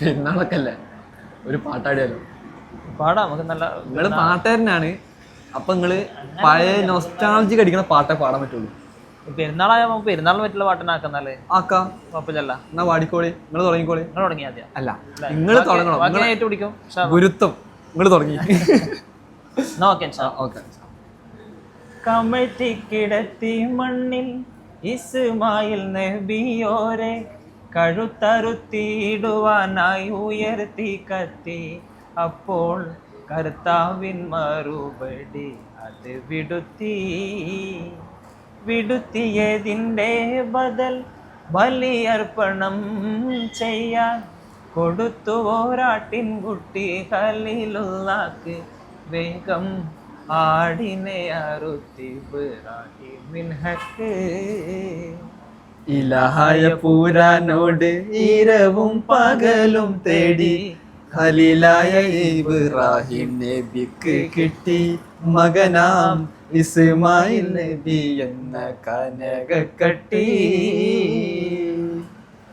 പെരുന്നാളൊക്കെ അല്ലേ ഒരു പാട്ടാടിയാലോ? പാടാം നമുക്ക് നല്ല നിങ്ങൾ പാട്ടുകാരനാണ്. അപ്പൊ നിങ്ങൾ പഴയ നൊസ്റ്റാളജി കടിക്കണ പാട്ടേ പാടാൻ പറ്റുള്ളൂ. പെരുന്നാളായ പെരുന്നാളിന് പറ്റുള്ള പാട്ടിനാക്കുന്നാൽ ആക്കാം കുഴപ്പമില്ല എന്നാ പാടിക്കോളി. നിങ്ങൾ തുടങ്ങിക്കോളി. നിങ്ങൾ തുടങ്ങി ആദ്യം അല്ല നിങ്ങൾ തുടങ്ങണം. ഏറ്റുപിടിക്കും. ഇൻഷാ അല്ലാ. ഗുരുത്വം. നിങ്ങൾ തുടങ്ങി. ഓക്കെ കമഴ്ത്തി കിടത്തി മണ്ണിൽ ഇസ്മായിൽ നബിയോരെ കഴുത്തറുത്തിയിടുവാനായി ഉയർത്തി കത്തി. അപ്പോൾ കർത്താവിൻ മറുപടി അത് വിടുത്തി. വിടുത്തിയതിന്റെ ബദൽ ബലിയർപ്പണം ചെയ്യാൻ കൊടുത്തു ഓരാട്ടിൻ കുട്ടി ഖലീലുള്ളാക്ക് വേഗം ആടിനെ അറുത്തി ഇബ്രാഹിമിൻ ഹക്ക് ഇലഹായ പൂരാനോട് ഇരവും പകലും തേടി ഖലീലായ ഇബ്രാഹിം നബിക്ക് കിട്ടി മകനാം ഇസ്മായിൽ നബി എന്ന കനക കട്ടി